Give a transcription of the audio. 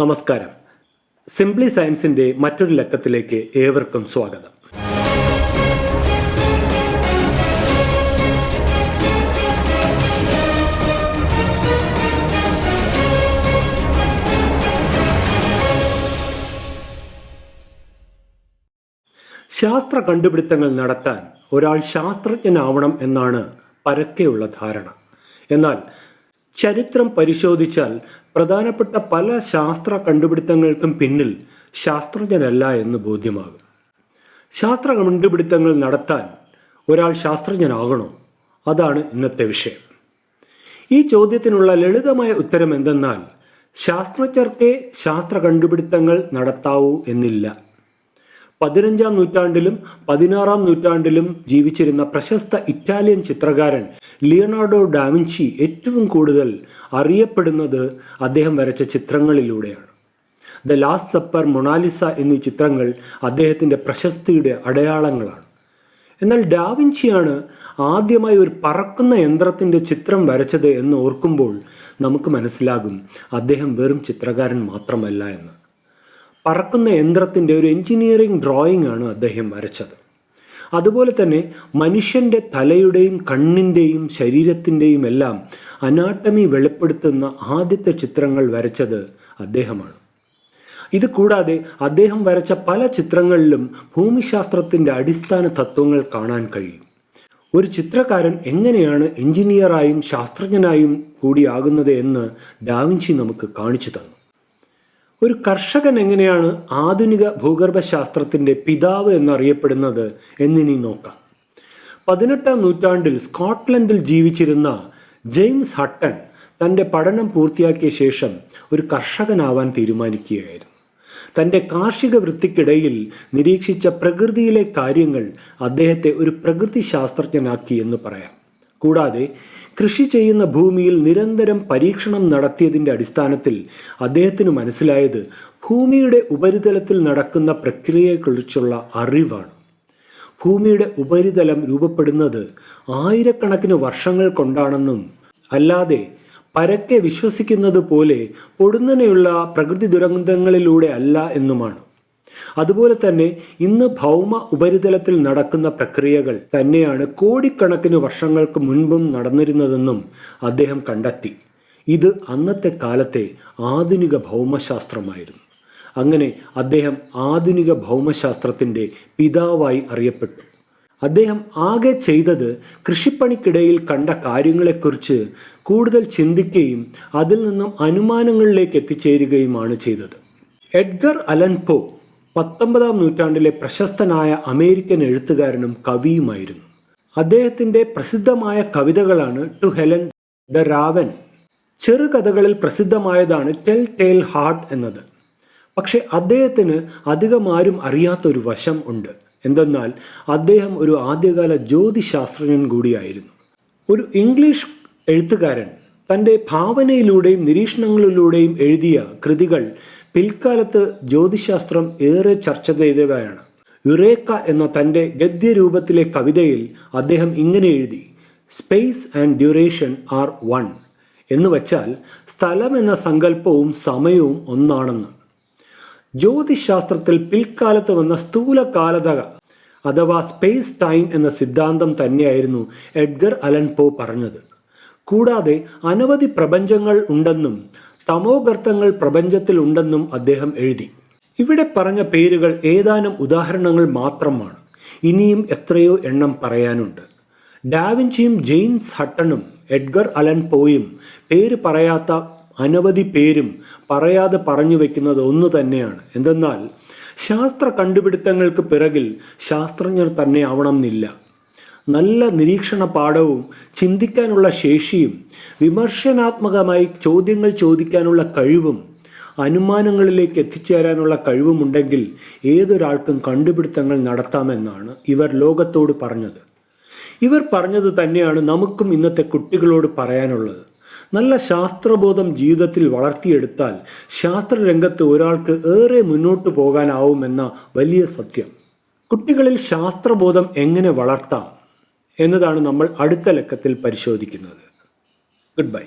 നമസ്കാരം. സിംപ്ലി സയൻസിന്റെ മറ്റൊരു ലക്കത്തിലേക്ക് ഏവർക്കും സ്വാഗതം. ശാസ്ത്ര കണ്ടുപിടുത്തങ്ങൾ നടത്താൻ ഒരാൾ ശാസ്ത്രജ്ഞനാവണം എന്നാണ് പരക്കെയുള്ള ധാരണ. എന്നാൽ ചരിത്രം പരിശോധിച്ചാൽ പ്രധാനപ്പെട്ട പല ശാസ്ത്ര കണ്ടുപിടുത്തങ്ങൾക്കും പിന്നിൽ ശാസ്ത്രജ്ഞരല്ല എന്ന് ബോധ്യമാകും. ശാസ്ത്ര കണ്ടുപിടുത്തങ്ങൾ നടത്താൻ ഒരാൾ ശാസ്ത്രജ്ഞനാകണോ അതാണ് ഇന്നത്തെ വിഷയം. ഈ ചോദ്യത്തിനുള്ള ലളിതമായ ഉത്തരം എന്തെന്നാൽ ശാസ്ത്രജ്ഞർക്കേ ശാസ്ത്ര കണ്ടുപിടുത്തങ്ങൾ നടത്താവൂ എന്നില്ല. പതിനഞ്ചാം നൂറ്റാണ്ടിലും പതിനാറാം നൂറ്റാണ്ടിലും ജീവിച്ചിരുന്ന പ്രശസ്ത ഇറ്റാലിയൻ ചിത്രകാരൻ ലിയനാർഡോ ഡാവിഞ്ചി ഏറ്റവും കൂടുതൽ അറിയപ്പെടുന്നത് അദ്ദേഹം വരച്ച ചിത്രങ്ങളിലൂടെയാണ്. The last supper Mona Lisa എന്നീ ചിത്രങ്ങൾ അദ്ദേഹത്തിന്റെ പ്രശസ്തിയുടെ അടയാളങ്ങളാണ്. എന്നാൽ ഡാവിഞ്ചിയാണ് ആദ്യമായി ഒരു പറക്കുന്ന യന്ത്രത്തിന്റെ ചിത്രം വരച്ചത് എന്ന് ഓർക്കുമ്പോൾ നമുക്ക് മനസ്സിലാകും അദ്ദേഹം വെറും ചിത്രകാരൻ മാത്രമല്ല എന്ന്. പറക്കുന്ന യന്ത്രത്തിന്റെ ഒരു എഞ്ചിനീയറിംഗ് ഡ്രോയിങ് ആണ് അദ്ദേഹം വരച്ചത്. അതുപോലെ തന്നെ മനുഷ്യന്റെ തലയുടെയും കണ്ണിന്റെയും ശരീരത്തിന്റെയും എല്ലാം അനാട്ടമി വെളിപ്പെടുത്തുന്ന ആദ്യത്തെ ചിത്രങ്ങൾ വരച്ചത് അദ്ദേഹമാണ്. ഇത് കൂടാതെ അദ്ദേഹം വരച്ച പല ചിത്രങ്ങളിലും ഭൂമിശാസ്ത്രത്തിന്റെ അടിസ്ഥാന തത്വങ്ങൾ കാണാൻ കഴിയും. ഒരു ചിത്രകാരൻ എങ്ങനെയാണ് എഞ്ചിനീയറായും ശാസ്ത്രജ്ഞനായും കൂടിയാകുന്നത് എന്ന് ഡാവിഞ്ചി നമുക്ക് കാണിച്ചു തന്നു. ഒരു കർഷകൻ എങ്ങനെയാണ് ആധുനിക ഭൂഗർഭശാസ്ത്രത്തിന്റെ പിതാവ് എന്നറിയപ്പെടുന്നത് എന്നിനി നോക്കാം. പതിനെട്ടാം നൂറ്റാണ്ടിൽ സ്കോട്ട്ലൻഡിൽ ജീവിച്ചിരുന്ന ജെയിംസ് ഹട്ടൺ തന്റെ പഠനം പൂർത്തിയാക്കിയ ശേഷം ഒരു കർഷകനാവാൻ തീരുമാനിക്കുകയായിരുന്നു. തന്റെ കാർഷിക വൃത്തിക്കിടയിൽ നിരീക്ഷിച്ച പ്രകൃതിയിലെ കാര്യങ്ങൾ അദ്ദേഹത്തെ ഒരു പ്രകൃതി ശാസ്ത്രജ്ഞനാക്കി എന്ന് പറയാം. കൂടാതെ കൃഷി ചെയ്യുന്ന ഭൂമിയിൽ നിരന്തരം പരീക്ഷണം നടത്തിയതിന്റെ അടിസ്ഥാനത്തിൽ അദ്ദേഹത്തിന് മനസ്സിലായത് ഭൂമിയുടെ ഉപരിതലത്തിൽ നടക്കുന്ന പ്രക്രിയയെക്കുറിച്ചുള്ള അറിവാണ്. ഭൂമിയുടെ ഉപരിതലം രൂപപ്പെടുന്നത് ആയിരക്കണക്കിന് വർഷങ്ങൾ കൊണ്ടാണെന്നും അല്ലാതെ പരക്കെ വിശ്വസിക്കുന്നത് പോലെ പൊടുന്നനെയുള്ള പ്രകൃതി ദുരന്തങ്ങളിലൂടെ അല്ല എന്നുമാണ്. അതുപോലെ തന്നെ ഇന്ന് ഭൗമ ഉപരിതലത്തിൽ നടക്കുന്ന പ്രക്രിയകൾ തന്നെയാണ് കോടിക്കണക്കിന് വർഷങ്ങൾക്ക് മുൻപും നടന്നിരുന്നതെന്നും അദ്ദേഹം കണ്ടെത്തി. ഇത് അന്നത്തെ കാലത്തെ ആധുനിക ഭൗമശാസ്ത്രമായിരുന്നു. അങ്ങനെ അദ്ദേഹം ആധുനിക ഭൗമശാസ്ത്രത്തിന്റെ പിതാവായി അറിയപ്പെട്ടു. അദ്ദേഹം ആകെ ചെയ്തത് കൃഷിപ്പണിക്കിടയിൽ കണ്ട കാര്യങ്ങളെക്കുറിച്ച് കൂടുതൽ ചിന്തിക്കുകയും അതിൽ നിന്നും അനുമാനങ്ങളിലേക്ക് എത്തിച്ചേരുകയുമാണ് ചെയ്തത്. എഡ്ഗർ അലൻ പോ പത്തൊമ്പതാം നൂറ്റാണ്ടിലെ പ്രശസ്തനായ അമേരിക്കൻ എഴുത്തുകാരനും കവിയുമായിരുന്നു. അദ്ദേഹത്തിന്റെ പ്രസിദ്ധമായ കവിതകളാണ് ടു ഹെലൻ ദ രാവൻ. ചെറുകഥകളിൽ പ്രസിദ്ധമായതാണ് ടെൽ ടേൽ ഹാർട്ട് എന്നത്. പക്ഷേ അദ്ദേഹത്തിന് അധികം ആരും അറിയാത്തൊരു വശം ഉണ്ട്. എന്തെന്നാൽ അദ്ദേഹം ഒരു ആദ്യകാല ജ്യോതിശാസ്ത്രജ്ഞൻ കൂടിയായിരുന്നു. ഒരു ഇംഗ്ലീഷ് എഴുത്തുകാരൻ തന്റെ ഭാവനയിലൂടെയും നിരീക്ഷണങ്ങളിലൂടെയും എഴുതിയ കൃതികൾ പിൽക്കാലത്ത് ജ്യോതിശാസ്ത്രം ഏറെ ചർച്ച ചെയ്തവയാണ്. യുറേക്ക എന്ന തന്റെ ഗദ്യരൂപത്തിലെ കവിതയിൽ അദ്ദേഹം ഇങ്ങനെ എഴുതി space and duration are one എന്ന് വച്ചാൽ സ്ഥലം എന്ന സങ്കല്പവും സമയവും ഒന്നാണെന്ന്. ജ്യോതിശാസ്ത്രത്തിൽ പിൽക്കാലത്ത് വന്ന സ്ഥൂലകാലത അഥവാ സ്പേസ് ടൈം എന്ന സിദ്ധാന്തം തന്നെയായിരുന്നു എഡ്ഗർ അലൻ പോ പറഞ്ഞത്. കൂടാതെ അനവധി പ്രപഞ്ചങ്ങൾ ഉണ്ടെന്നും തമോഗർത്തങ്ങൾ പ്രപഞ്ചത്തിൽ ഉണ്ടെന്നും അദ്ദേഹം എഴുതി. ഇവിടെ പറഞ്ഞ പേരുകൾ ഏതാനും ഉദാഹരണങ്ങൾ മാത്രമാണ്. ഇനിയും എത്രയോ എണ്ണം പറയാനുണ്ട്. ഡാവിൻചിയും ജെയിംസ് ഹട്ടണും എഡ്ഗർ അലൻ പോയും പേര് പറയാത്ത അനവധി പേരും പറയാതെ പറഞ്ഞു വയ്ക്കുന്നത് ഒന്ന് തന്നെയാണ്. എന്തെന്നാൽ ശാസ്ത്ര കണ്ടുപിടുത്തങ്ങൾക്ക് പിറകിൽ ശാസ്ത്രജ്ഞർ തന്നെ ആവണം എന്നില്ല നല്ല നിരീക്ഷണ പാഠവും ചിന്തിക്കാനുള്ള ശേഷിയും വിമർശനാത്മകമായി ചോദ്യങ്ങൾ ചോദിക്കാനുള്ള കഴിവും അനുമാനങ്ങളിലേക്ക് എത്തിച്ചേരാനുള്ള കഴിവുമുണ്ടെങ്കിൽ ഏതൊരാൾക്കും കണ്ടുപിടുത്തങ്ങൾ നടത്താമെന്നാണ് ഇവർ ലോകത്തോട് പറഞ്ഞത്. ഇവർ പറഞ്ഞത് തന്നെയാണ് നമുക്കും ഇന്നത്തെ കുട്ടികളോട് പറയാനുള്ളത്. നല്ല ശാസ്ത്രബോധം ജീവിതത്തിൽ വളർത്തിയെടുത്താൽ ശാസ്ത്രരംഗത്ത് ഒരാൾക്ക് ഏറെ മുന്നോട്ട് പോകാനാവുമെന്ന വലിയ സത്യം. കുട്ടികളിൽ ശാസ്ത്രബോധം എങ്ങനെ വളർത്താം? എന്നതാണ് നമ്മൾ അടുത്ത ലക്കത്തിൽ പരിശോധിക്കുന്നത്. Good bye